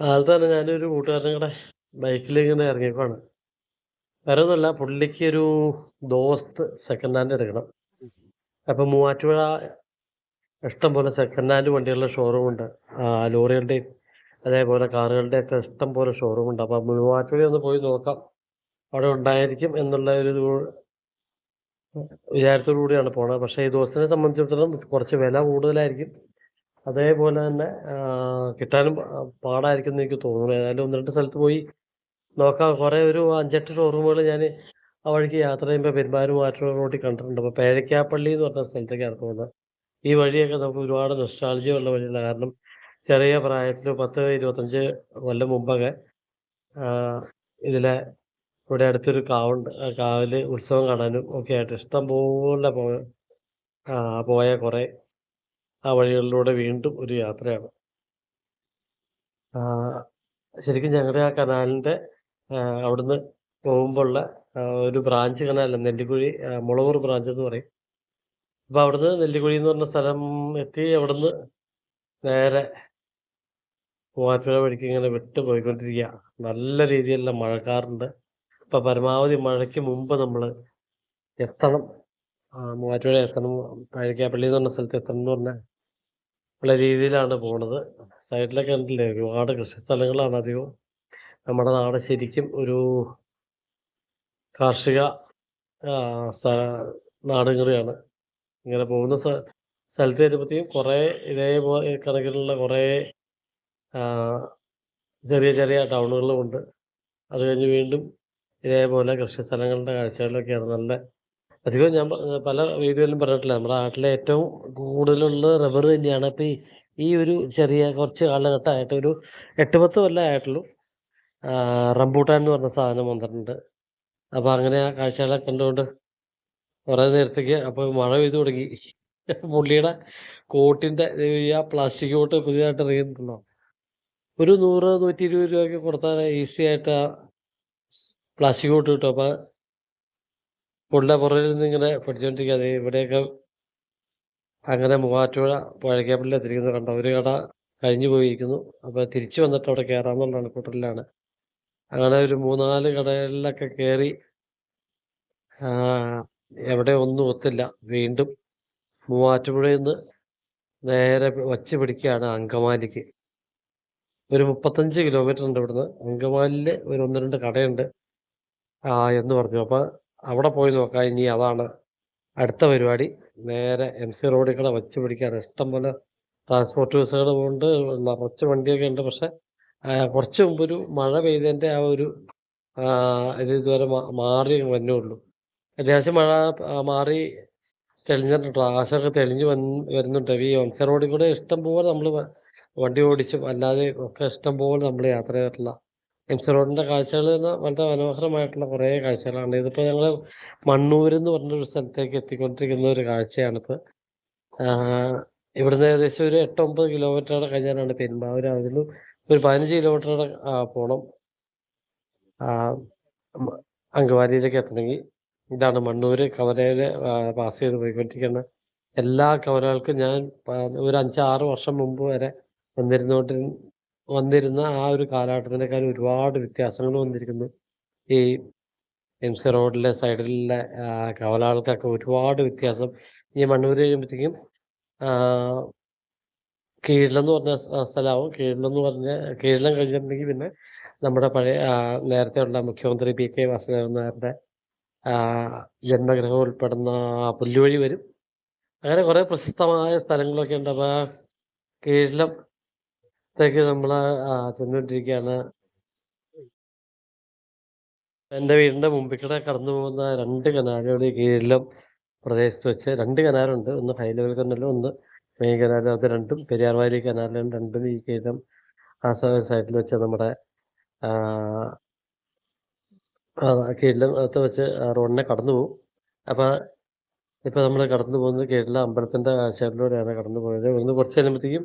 കാലത്ത് തന്നെ ഞാനൊരു കൂട്ടുകാരനും കൂടെ ബൈക്കിൽ ഇങ്ങനെ ഇറങ്ങിയപ്പോഴാണ്. വേറെ ഒന്നുമല്ല പുള്ളിക്ക് ഒരു ദോസ്ത് സെക്കൻഡ് ഹാൻഡ് എടുക്കണം. അപ്പം മൂവാറ്റുപുഴ ഇഷ്ടം പോലെ സെക്കൻഡ് ഹാൻഡ് വണ്ടികളുടെ ഷോറൂം ഉണ്ട്. ലോറികളുടെയും അതേപോലെ കാറുകളുടെയും ഒക്കെ ഇഷ്ടം പോലെ ഷോറൂം ഉണ്ട്. അപ്പം മൂവാറ്റുപുഴ ഒന്ന് പോയി നോക്കാം. അവിടെ ഉണ്ടായിരിക്കും എന്നുള്ള ഒരു വിചാരത്തോടു കൂടിയാണ് പോണത്. പക്ഷേ ഈ ദോസ്തിനെ സംബന്ധിച്ചിടത്തോളം കുറച്ച് വില കൂടുതലായിരിക്കും. അതേപോലെ തന്നെ കിട്ടാനും പാടായിരിക്കും എന്ന് എനിക്ക് തോന്നുന്നു. ഏതായാലും ഒന്ന് രണ്ട് സ്ഥലത്ത് പോയി നോക്കാം. കുറേ ഒരു അഞ്ചെട്ട് ഷോറൂമുകൾ ഞാൻ ആ വഴിക്ക് യാത്ര ചെയ്യുമ്പോൾ പെരുമ്പാവൂർ മാറ്റവും റോഡിൽ കണ്ടിട്ടുണ്ട്. അപ്പോൾ പേഴക്കാപ്പള്ളി എന്ന് പറഞ്ഞ സ്ഥലത്തേക്കാണ് പോകുന്നത് ഈ വഴിയൊക്കെ നമുക്ക് ഒരുപാട് നൊസ്റ്റാൾജിയ ഉള്ള വഴിയല്ല. കാരണം ചെറിയ പ്രായത്തിൽ പത്ത് ഇരുപത്തഞ്ച് കൊല്ലം മുമ്പൊക്കെ ഇതിലെ ഇവിടെ അടുത്തൊരു കാവുണ്ട്. കാവിൽ ഉത്സവം കാണാനും ഒക്കെ ആയിട്ട് ഇഷ്ടം പോലെ പോയ കുറേ ആ വഴികളിലൂടെ വീണ്ടും ഒരു യാത്രയാണ്. ശരിക്കും ഞങ്ങളുടെ ആ കനാലിന്റെ അവിടുന്ന് പോകുമ്പോഴുള്ള ഒരു ബ്രാഞ്ച് കനാല നെല്ലിക്കുഴി മുളവൂർ ബ്രാഞ്ച് എന്ന് പറയും. അപ്പോൾ അവിടുന്ന് നെല്ലിക്കുഴി എന്ന് പറഞ്ഞ സ്ഥലം എത്തി അവിടുന്ന് നേരെ മൂവാറ്റുപുഴ വഴിക്ക് ഇങ്ങനെ വിട്ട് പോയിക്കൊണ്ടിരിക്കുക നല്ല രീതിയിലുള്ള മഴക്കാറുണ്ട്. അപ്പോൾ പരമാവധി മഴയ്ക്ക് മുമ്പ് നമ്മൾ എത്തണം. മൂവാറ്റുപുഴ എത്തണം. പഴക്കാപ്പള്ളി എന്ന് പറഞ്ഞ സ്ഥലത്ത് എത്തണം എന്ന് പറഞ്ഞ ഉള്ള രീതിയിലാണ് പോണത്. സൈഡിലൊക്കെ കണ്ടില്ലേ ഒരുപാട് കൃഷി സ്ഥലങ്ങളാണ് അധികവും. നമ്മുടെ നാട് ശരിക്കും ഒരു കാർഷിക നാടും ഇങ്ങനെ പോകുന്ന സ്ഥലത്തെ വരുമ്പോഴത്തേക്കും കുറേ ഇതേപോലെ കണക്കിലുള്ള കുറേ ചെറിയ ചെറിയ ടൗണുകളും ഉണ്ട് അത് കഴിഞ്ഞ് വീണ്ടും ഇതേപോലെ കൃഷി സ്ഥലങ്ങളുടെ കാഴ്ചകളൊക്കെയാണ് നല്ല അധികം ഞാൻ പല വീഡിയോയിലും പറഞ്ഞിട്ടില്ല. നമ്മുടെ നാട്ടിലെ ഏറ്റവും കൂടുതലുള്ള റബ്ബർ തന്നെയാണ്. അപ്പോൾ ഈ ഈ ഒരു ചെറിയ കുറച്ച് കാലഘട്ടമായിട്ട് ഒരു എട്ട് പത്ത് കൊല്ലം ആയിട്ടുള്ളൂ. ആ, റംബൂട്ടാൻ എന്ന് പറഞ്ഞ സാധനം വന്നിട്ടുണ്ട്. അപ്പോൾ അങ്ങനെ ആ കാഴ്ചകളൊക്കെ കണ്ടുകൊണ്ട് കുറേ നേരത്തേക്ക് അപ്പോൾ മഴ പെയ്തു തുടങ്ങി. പുള്ളിയുടെ കോട്ടിന്റെ ആ പ്ലാസ്റ്റിക് കോട്ട് പുതിയതായിട്ട് ഇറങ്ങിയിട്ടുണ്ടല്ലോ. ഒരു നൂറ് നൂറ്റി ഇരുപത് രൂപയ്ക്ക് കൊടുത്താൽ ഈസി ആയിട്ട് ആ പ്ലാസ്റ്റിക് കോട്ട് കിട്ടും. അപ്പോൾ പുള്ളിയുടെ പുറകിൽ നിന്ന് ഇങ്ങനെ പഠിച്ചുകൊണ്ടിരിക്കുക അത് ഇവിടെയൊക്കെ അങ്ങനെ മൂവാറ്റുപുഴ പുഴയ്ക്കാപ്പള്ളി എത്തിരിക്കുന്നത് കണ്ട? ഒരു കട കഴിഞ്ഞു പോയിരിക്കുന്നു. അപ്പോൾ തിരിച്ചു വന്നിട്ട് അവിടെ കയറാമെന്നുള്ളതാണ് കൂട്ടത്തിലാണ്. അങ്ങനെ ഒരു മൂന്നാൽ കടകളിലൊക്കെ കയറി എവിടെ ഒന്നും ഒത്തില്ല. വീണ്ടും മൂവാറ്റുപുഴയിൽ നിന്ന് നേരെ വച്ച് പിടിക്കുകയാണ് അങ്കമാലിക്ക്. ഒരു മുപ്പത്തഞ്ച് കിലോമീറ്റർ ഉണ്ട് ഇവിടുന്ന്. അങ്കമാലിയിൽ ഒരു ഒന്ന് രണ്ട് കടയുണ്ട്. ആ എന്ന് പറഞ്ഞു. അപ്പോൾ അവിടെ പോയി നോക്കാം. ഇനി അതാണ് അടുത്ത പരിപാടി. നേരെ എം സി റോഡിൽ കൂടെ വച്ച് പിടിക്കാണ് ഇഷ്ടം പോലെ ട്രാൻസ്പോർട്ട് ബസ്സുകൾ കൊണ്ട് നിറച്ച് വണ്ടിയൊക്കെ ഉണ്ട്. പക്ഷെ കുറച്ച് മുമ്പ് ഒരു മഴ പെയ്തതിന്റെ ആ ഒരു ഇത് ഇതുവരെ മാറി വന്നേ ഉള്ളൂ. അത്യാവശ്യം മഴ മാറി തെളിഞ്ഞിട്ടുണ്ട്. ആകാശമൊക്കെ തെളിഞ്ഞ് വന്ന് വരുന്നുണ്ട്. ഈ എം സി റോഡിൽ കൂടെ ഇഷ്ടം പോലെ നമ്മൾ വണ്ടി ഓടിച്ചും അല്ലാതെ ഒക്കെ ഇഷ്ടം പോലെ നമ്മൾ യാത്ര ചെയ്തിട്ടുള്ള എം സി റോഡിന്റെ കാഴ്ചകൾ എന്ന് വളരെ മനോഹരമായിട്ടുള്ള കുറേ കാഴ്ചകളാണ്. ഇതിപ്പോൾ ഞങ്ങൾ മണ്ണൂർ എന്ന് പറഞ്ഞൊരു സ്ഥലത്തേക്ക് എത്തിക്കൊണ്ടിരിക്കുന്ന ഒരു കാഴ്ചയാണിപ്പോൾ ഇവിടുന്ന് ഏകദേശം ഒരു എട്ട് ഒമ്പത് കിലോമീറ്ററോടെ കഴിഞ്ഞാലാണ് പെരുമ്പാവൂർ അതിലും ഒരു പതിനഞ്ച് കിലോമീറ്ററോടെ പോകണം അങ്കവാലിയിലേക്ക് എത്തണമെങ്കിൽ. ഇതാണ് മണ്ണൂർ കവലയിൽ പാസ് ചെയ്ത് പോയിക്കൊണ്ടിരിക്കുന്ന എല്ലാ കവലകൾക്കും ഞാൻ ഒരു അഞ്ചാറ് വർഷം മുമ്പ് വരെ വന്നിരുന്നോണ്ട് വന്നിരുന്ന ആ ഒരു കാലഘട്ടത്തിനേക്കാൾ ഒരുപാട് വ്യത്യാസങ്ങൾ വന്നിരിക്കുന്നു. ഈ എം സി റോഡിലെ സൈഡിലെ കവലാൾക്കൊക്കെ ഒരുപാട് വ്യത്യാസം. ഈ മണ്ണൂർ കഴിയുമ്പോഴത്തേക്കും കീഴിലെന്ന് പറഞ്ഞ സ്ഥ- സ്ഥലമാവും. കീഴിലെന്ന് പറഞ്ഞ കീഴിലം കഴിഞ്ഞിട്ടുണ്ടെങ്കിൽ പിന്നെ നമ്മുടെ പഴയ നേരത്തെ ഉള്ള മുഖ്യമന്ത്രി പി കെ വാസുദേവൻ നായരുടെ ജന്മഗ്രഹം ഉൾപ്പെടുന്ന പുല്ലുവഴി വരും. അങ്ങനെ കുറേ പ്രശസ്തമായ സ്ഥലങ്ങളൊക്കെ ഉണ്ട്. അപ്പോൾ ആ കീഴിലത്തേക്ക് നമ്മൾ ചെന്നുകൊണ്ടിരിക്കുകയാണ് എന്റെ വീടിന്റെ മുമ്പിൽ കൂടെ കടന്നു പോകുന്ന രണ്ട് കനാലുകളുടെ കീഴിലും പ്രദേശത്ത് വെച്ച് രണ്ട് കനാലുണ്ട്. ഒന്ന് ഹൈ ലെവൽ കനാലും ഒന്ന് മെയിൻ കനാലും. അത് രണ്ടും പെരിയാർ വാലി കനാലും രണ്ടും ഈ കീഴിലും ആ സൈഡിൽ വെച്ച് നമ്മുടെ ആ, ആ, കീഴിലും അകത്ത് വെച്ച് ആ റോഡിനെ കടന്നു പോകും. അപ്പോൾ ഇപ്പോൾ നമ്മൾ കടന്നു പോകുന്നത് കീഴിലെ അമ്പലത്തിന്റെ കാഴ്ചകളിലൂടെയാണ് കടന്നു പോയത്. ഇവിടുന്ന് കുറച്ച് കഴിയുമ്പോഴത്തേക്കും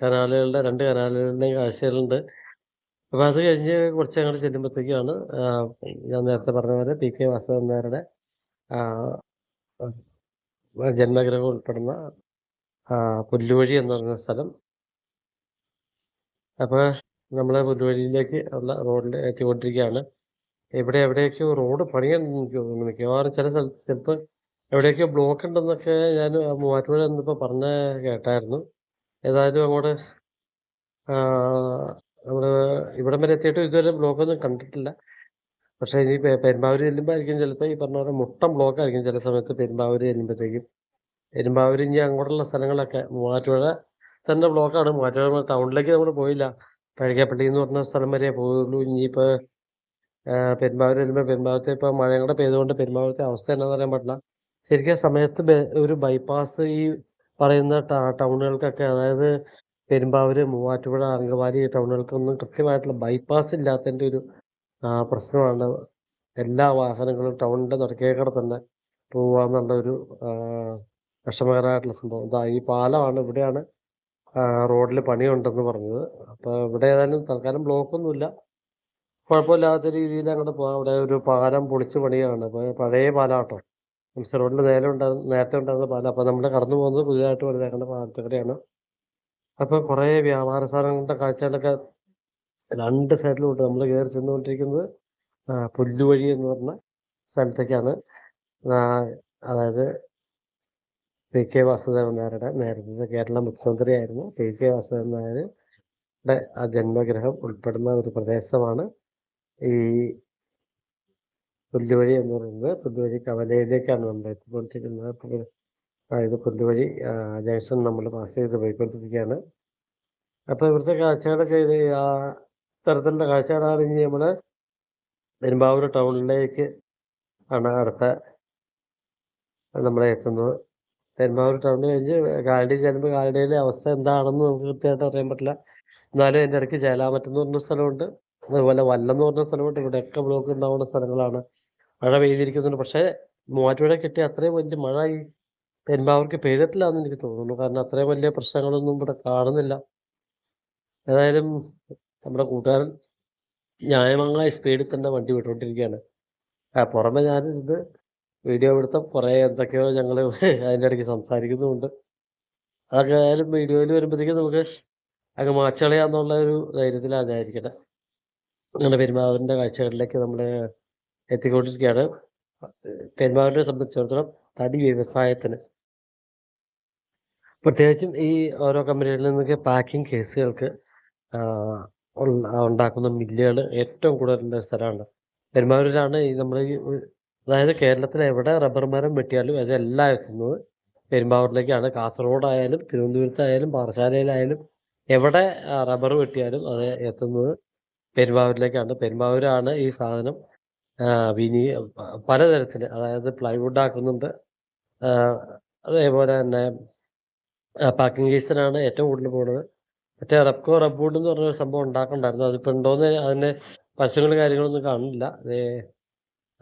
കനാലുകളുടെ രണ്ട് കനാലുകളുടെയും കാഴ്ചകളുണ്ട്. അപ്പോൾ അത് കഴിഞ്ഞ് കുറച്ച് അങ്ങോട്ട് ചെല്ലുമ്പോഴത്തേക്കാണ് ഞാൻ നേരത്തെ പറഞ്ഞ പോലെ പി കെ വാസുദേവൻ നായരുടെ ജന്മഗ്രഹം ഉൾപ്പെടുന്ന പുല്ലുവഴി എന്ന് പറയുന്ന സ്ഥലം. അപ്പോൾ നമ്മൾ പുല്ലുവഴിയിലേക്ക് ഉള്ള റോഡിൽ എത്തിക്കൊണ്ടിരിക്കുകയാണ്. എവിടെ എവിടെയൊക്കെയോ റോഡ് പണിയുണ്ടെന്ന് എനിക്ക് തോന്നുന്നു. മിക്കവാറും ചില സ്ഥലത്ത് ചിലപ്പോൾ എവിടെയൊക്കെയോ ബ്ലോക്ക് ഉണ്ടെന്നൊക്കെ ഞാൻ മൂവാറ്റുപുഴ എന്നിപ്പോൾ പറഞ്ഞ കേട്ടായിരുന്നു. ഏതായാലും അങ്ങോട്ട് നമ്മൾ ഇവിടം വരെ എത്തിയിട്ട് ഇതുവരെ ബ്ലോക്കൊന്നും കണ്ടിട്ടില്ല. പക്ഷേ ഇനി പെരുമ്പാവൂർ ചെല്ലുമ്പോൾ ആയിരിക്കും ചിലപ്പോൾ ഈ പറഞ്ഞ പോലെ മുട്ടം ബ്ലോക്ക് ആയിരിക്കും ചില സമയത്ത് പെരുമ്പാവൂർ ചെല്ലുമ്പോഴത്തേക്കും. പെരുമ്പാവൂർ ഇനി അങ്ങോട്ടുള്ള സ്ഥലങ്ങളൊക്കെ മൂവാറ്റുപുഴ തന്നെ ബ്ലോക്കാണ്. മൂവാറ്റുപുഴ ടൗണിലേക്ക് നമ്മൾ പോയില്ല. പഴകപ്പള്ളി എന്ന് പറഞ്ഞ സ്ഥലം വരെ പോയുള്ളൂ ഇനിയിപ്പോൾ പെരുമ്പാവൂർ വരുമ്പോൾ പെരുമ്പാവൂരത്തെ ഇപ്പോൾ മഴയും കൂടെ പെയ്തുകൊണ്ട് പെരുമ്പാവൂരത്തെ അവസ്ഥ എന്നാന്ന് പറയാൻ പറ്റില്ല ശരിക്കും ആ സമയത്ത് ഒരു ബൈപ്പാസ് ഈ പറയുന്ന ടൗണുകൾക്കൊക്കെ അതായത് പെരുമ്പാവൂര് മൂവാറ്റുപുഴ അങ്കമാലി ടൗണുകൾക്കൊന്നും കൃത്യമായിട്ടുള്ള ബൈപ്പാസ് ഇല്ലാത്തതിന്റെ ഒരു പ്രശ്നമാണ്. എല്ലാ വാഹനങ്ങളും ടൗണിന്റെ നടക്കേക്കടെ തന്നെ പോവാന്നുള്ള ഒരു വിഷമകരമായിട്ടുള്ള സംഭവം. ഈ പാലമാണ് ഇവിടെയാണ് റോഡിൽ പണിയുണ്ടെന്ന് പറഞ്ഞത്. അപ്പോൾ ഇവിടെ ഏതായാലും തൽക്കാലം ബ്ലോക്കൊന്നുമില്ല. കുഴപ്പമില്ലാത്ത രീതിയിൽ അങ്ങോട്ട് പോകാം അവിടെ ഒരു പാലം പൊളിച്ച് പണിയാണ്. പഴയ പാലാട്ടോ. മിക്സർ റോഡിൽ നേരെ ഉണ്ടായിരുന്ന നേരത്തെ ഉണ്ടായിരുന്ന പാലം. അപ്പോൾ നമ്മൾ കടന്നു പോകുന്നത് പുതിയതായിട്ട് പണിതേക്കേണ്ട പാലത്തുകൂടെയാണ് അപ്പോൾ കുറേ വ്യാപാര സാധനങ്ങളുടെ കാഴ്ചകളൊക്കെ രണ്ട് സൈഡിലോട്ട് നമ്മൾ കയറി ചെന്നുകൊണ്ടിരിക്കുന്നത് പുല്ലുവഴി എന്ന് പറഞ്ഞ സ്ഥലത്തേക്കാണ്. അതായത് പി കെ വാസുദേവൻ നായരുടെ നേരത്തെ കേരള മുഖ്യമന്ത്രിയായിരുന്നു. പി കെ വാസുദേവൻ നായരുടെ ആ ജന്മഗ്രഹം ഉൾപ്പെടുന്ന ഒരു പ്രദേശമാണ് ഈ പുല്ലുവഴി എന്ന് പറയുന്നത് പുല്ലുവഴി കവലയിലേക്കാണ് നമ്മൾ എത്തിക്കൊണ്ടിരിക്കുന്നത്. അതായത് പുല്ലുവഴി ജംഗ്ഷൻ നമ്മൾ പാസ് ചെയ്ത് പോയിക്കൊണ്ടിരിക്കുകയാണ്. അപ്പോൾ ഇവിടുത്തെ കാഴ്ചകളൊക്കെ ഇത് ആ തരത്തിലുള്ള കാഴ്ചകളാണ് ഇനി നമ്മൾ പെരുമ്പാവൂർ ടൗണിലേക്ക് ആണ് അടുത്ത നമ്മളെ എത്തുന്നത്. പെരുമ്പാവൂർ ടൗണിൽ കഴിഞ്ഞ് കാലടി ചെല്ലുമ്പോൾ കാലടിയിലെ അവസ്ഥ എന്താണെന്ന് നമുക്ക് കൃത്യമായിട്ട് അറിയാൻ പറ്റില്ല. എന്നാലും അതിന്റെ ഇടയ്ക്ക് ചേലാമറ്റം എന്ന് പറഞ്ഞ സ്ഥലമുണ്ട്. അതുപോലെ വല്ലം എന്ന് പറഞ്ഞ സ്ഥലമുണ്ട്. ഇവിടെയൊക്കെ ബ്ലോക്ക് ഉണ്ടാവുന്ന സ്ഥലങ്ങളാണ്. മഴ പെയ്തിരിക്കുന്നുണ്ട്. പക്ഷേ മൂവാറ്റുപുഴ കിട്ടിയ അത്രയും വലിയ മഴ ഈ പെരുമ്പാവൂർക്ക് പെയ്തിട്ടില്ല എന്ന് എനിക്ക് തോന്നുന്നു. കാരണം അത്രയും വലിയ പ്രശ്നങ്ങളൊന്നും ഇവിടെ കാണുന്നില്ല. ഏതായാലും നമ്മുടെ കൂട്ടുകാരൻ ന്യായമായ സ്പീഡിൽ തന്നെ വണ്ടി വിട്ടുകൊണ്ടിരിക്കുകയാണ്. ആ പുറമെ ഞാനിത് വീഡിയോ എടുത്ത കുറേ എന്തൊക്കെയോ ഞങ്ങൾ അതിന്റെ ഇടയ്ക്ക് സംസാരിക്കുന്നുമുണ്ട്. അതൊക്കെ ആയാലും വീഡിയോയിൽ വരുമ്പോഴത്തേക്കും നമുക്ക് അങ്ങ് മാച്ചളയാന്നുള്ള ഒരു ധൈര്യത്തിലാണ് ഞാനിരിക്കട്ടെ അങ്ങനെ പെരുമാവൂരിന്റെ കാഴ്ചകളിലേക്ക് നമ്മൾ എത്തിക്കൊണ്ടിരിക്കുകയാണ്. പെരുമാറിനെ സംബന്ധിച്ചിടത്തോളം തടി വ്യവസായത്തിന് പ്രത്യേകിച്ചും ഈ ഓരോ കമ്പനികളിൽ നിന്നൊക്കെ പാക്കിംഗ് കേസുകൾക്ക് ഉണ്ടാക്കുന്ന മില്ലുകൾ ഏറ്റവും കൂടുതലുള്ള സ്ഥലമാണ്. പെരുമാവൂരിലാണ് ഈ നമ്മൾ അതായത് കേരളത്തിൽ എവിടെ റബ്ബർ മരം വെട്ടിയാലും അതെല്ലാം എത്തുന്നത് പെരുമ്പാവൂരിലേക്കാണ്. കാസർഗോഡായാലും തിരുവനന്തപുരത്തായാലും പാറശാലയിലായാലും എവിടെ റബ്ബർ വെട്ടിയാലും അത് എത്തുന്നത് പെരുമ്പാവൂരിലേക്കാണ്. പെരുമ്പാവൂരാണ് ഈ സാധനം വിനി പലതരത്തിൽ അതായത് പ്ലൈവുഡ് ആക്കുന്നുണ്ട്. അതേപോലെ തന്നെ പാക്കിംഗ് കേസിനാണ് ഏറ്റവും കൂടുതൽ പോകുന്നത് മറ്റേ റബ്കോ റബ്ബൂഡ് എന്ന് പറഞ്ഞൊരു സംഭവം ഉണ്ടാക്കണ്ടായിരുന്നു. അതിപ്പോൾ ഉണ്ടോയെന്ന് അതിന്റെ പശുക്കളും കാര്യങ്ങളൊന്നും കാണില്ല അതേ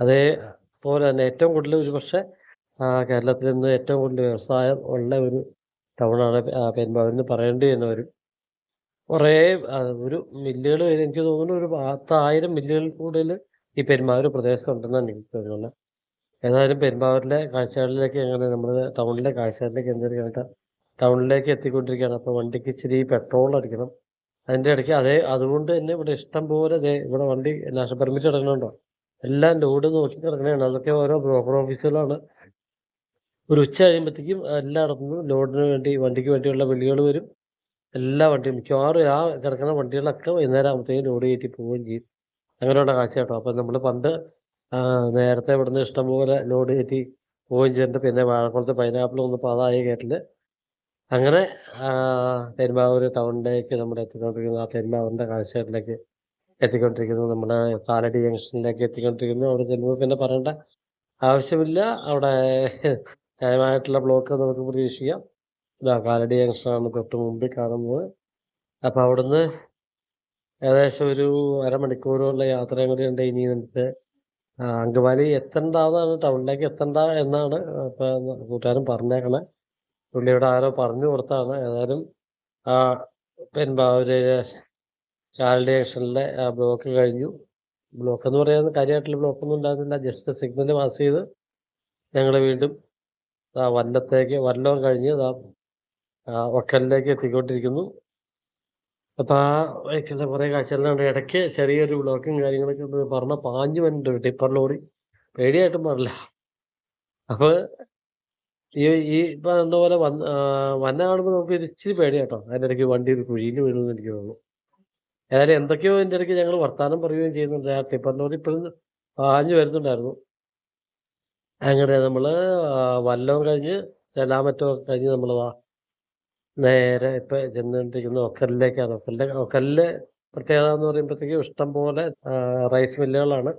അതേപോലെ തന്നെ ഏറ്റവും കൂടുതൽ ഒരു പക്ഷേ കേരളത്തിൽ നിന്ന് ഏറ്റവും കൂടുതൽ വ്യവസായം ഉള്ള ഒരു ടൗണാണ് പെരുമ്പാവൂരെന്ന് പറയേണ്ടി തന്നെ വരും കുറേ ഒരു മില്ലുകൾ എനിക്ക് തോന്നുന്നു ഒരു പത്തായിരം മില്ലുകളിൽ കൂടുതൽ ഈ പെരുമ്പാവൂർ പ്രദേശത്തുണ്ടെന്നാണ് എനിക്ക് തോന്നുന്നത്. ഏതായാലും പെരുമ്പാവൂരിലെ കാഴ്ചകളിലേക്ക് എങ്ങനെ നമ്മൾ ടൗണിലെ കാഴ്ചകളിലേക്ക് എന്തൊരു കേട്ടാൽ ടൗണിലേക്ക് എത്തിക്കൊണ്ടിരിക്കുകയാണ്. അപ്പോൾ വണ്ടിക്ക് ഇച്ചിരി പെട്രോൾ അടിക്കണം. അതിന്റെ ഇടയ്ക്ക് അതേ അതുകൊണ്ട് തന്നെ ഇവിടെ ഇഷ്ടം പോലെ ഇവിടെ വണ്ടി നാഷണൽ പെർമിറ്റ് എടുക്കണുണ്ടോ എല്ലാം ലോഡ് നോക്കി കിടക്കണതാണ് അതൊക്കെ ഓരോ ബ്രോക്കർ ഓഫീസുകളാണ്. ഒരു ഉച്ച കഴിയുമ്പോഴത്തേക്കും എല്ലായിടത്തും ലോഡിന് വേണ്ടി വണ്ടിക്ക് വേണ്ടിയുള്ള വിളികൾ വരും. എല്ലാ വണ്ടിയും മിക്കവാറും ആ കിടക്കുന്ന വണ്ടികളൊക്കെ വൈകുന്നേരം ആകുമ്പോഴത്തേക്കും ലോഡ് കയറ്റി പോവുകയും ചെയ്യും. അങ്ങനെയുള്ള കാഴ്ച കേട്ടോ അപ്പം നമ്മൾ പണ്ട് നേരത്തെ ഇവിടുന്ന് ഇഷ്ടംപോലെ ലോഡ് കയറ്റി പോവുകയും ചെയ്തിട്ടുണ്ട്. പിന്നെ വാഴക്കുളത്ത് പൈനാപ്പിൾ ഒന്ന് പാതായ കയറ്റിൽ അങ്ങനെ പെരുമ്പാവൂർ ടൗണിലേക്ക് നമ്മൾ എത്തിക്കൊണ്ടിരിക്കുന്നു. ആ പെരുമ്പാവൂരിന്റെ കാഴ്ചകളിലേക്ക് എത്തിക്കൊണ്ടിരിക്കുന്നു. നമ്മുടെ കാലടി ജംഗ്ഷനിലേക്ക് എത്തിക്കൊണ്ടിരിക്കുന്നു. അവിടെ ചെല്ലുമ്പോൾ പിന്നെ പറയേണ്ട ആവശ്യമില്ല. അവിടെ ന്യായമായിട്ടുള്ള ബ്ലോക്ക് നമുക്ക് പ്രതീക്ഷിക്കാം. ഇതാ കാലടി ജംഗ്ഷനാണ് തൊട്ട് മുമ്പിൽ കാണുന്നത്. അപ്പോൾ അവിടുന്ന് ഏകദേശം ഒരു അരമണിക്കൂറുള്ള യാത്രയും കൂടി ഉണ്ട് ഇനി നമുക്ക്. അങ്കമാലി എത്തണ്ടാന്നാണ് ടൗണിലേക്ക് എത്തണ്ട എന്നാണ് ഇപ്പം കൂട്ടുകാരൻ പറഞ്ഞേക്കണേ. പുള്ളിയോട് ആരോ പറഞ്ഞു കൊടുത്താണ്. ഏതായാലും ആ പെരുമ്പാവൂര് കാലടി ജംഗ്ഷനിലെ ആ ബ്ലോക്ക് കഴിഞ്ഞു. ബ്ലോക്ക് എന്ന് പറയുന്നത് കാര്യമായിട്ടുള്ള ബ്ലോക്കൊന്നും ഉണ്ടായിരുന്നില്ല. ജസ്റ്റ് സിഗ്നൽ പാസ് ചെയ്ത് ഞങ്ങൾ വീണ്ടും വല്ലത്തേക്ക് വല്ലവും കഴിഞ്ഞ് വക്കലിലേക്ക് എത്തിക്കൊണ്ടിരിക്കുന്നു. അപ്പൊ ആ വഴിക്കുള്ള കുറേ കാഴ്ചകളുണ്ട് ഇടയ്ക്ക് ചെറിയൊരു ബ്ലോക്കും കാര്യങ്ങളൊക്കെ ഉണ്ട് പറഞ്ഞ പാഞ്ഞു വരുന്നുണ്ട് ടിപ്പർ ലോറി പേടിയായിട്ടും പാടില്ല. അപ്പൊ ഈ ഈ പറഞ്ഞ പോലെ വന്ന് വന്ന കാണുമ്പോൾ നമുക്ക് ഇച്ചിരി പേടിയാട്ടോ. അതിന്റെ ഇടയ്ക്ക് വണ്ടി ഒരു കുഴിയിൽ വീഴുമെന്ന് എനിക്ക് തോന്നുന്നു. ഏതായാലും എന്തൊക്കെയോ എന്റെ ഇടയ്ക്ക് ഞങ്ങൾ വർത്താനം പറയുകയും ചെയ്യുന്നുണ്ട്. ആ ടിപ്പർ ലോറി ഇപ്പോഴും പാഞ്ഞു വരുന്നുണ്ടായിരുന്നു. അങ്ങനെ നമ്മൾ വല്ലവും കഴിഞ്ഞ് സെലാമറ്റോ കഴിഞ്ഞ് നമ്മൾ നേരെ ഇപ്പൊ ചെന്നുകൊണ്ടിരിക്കുന്ന ഒക്കലിലേക്കാണ്. ഒക്കലിന്റെ ഒക്കലിൽ പ്രത്യേകത എന്ന് പറയുമ്പോഴത്തേക്കും ഇഷ്ടം പോലെ റൈസ് മില്ലുകളാണ്.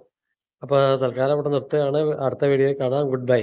അപ്പോൾ തൽക്കാലം ഇവിടെ നിർത്തുകയാണ്. അടുത്ത വീഡിയോയിൽ കാണാം. Good bye.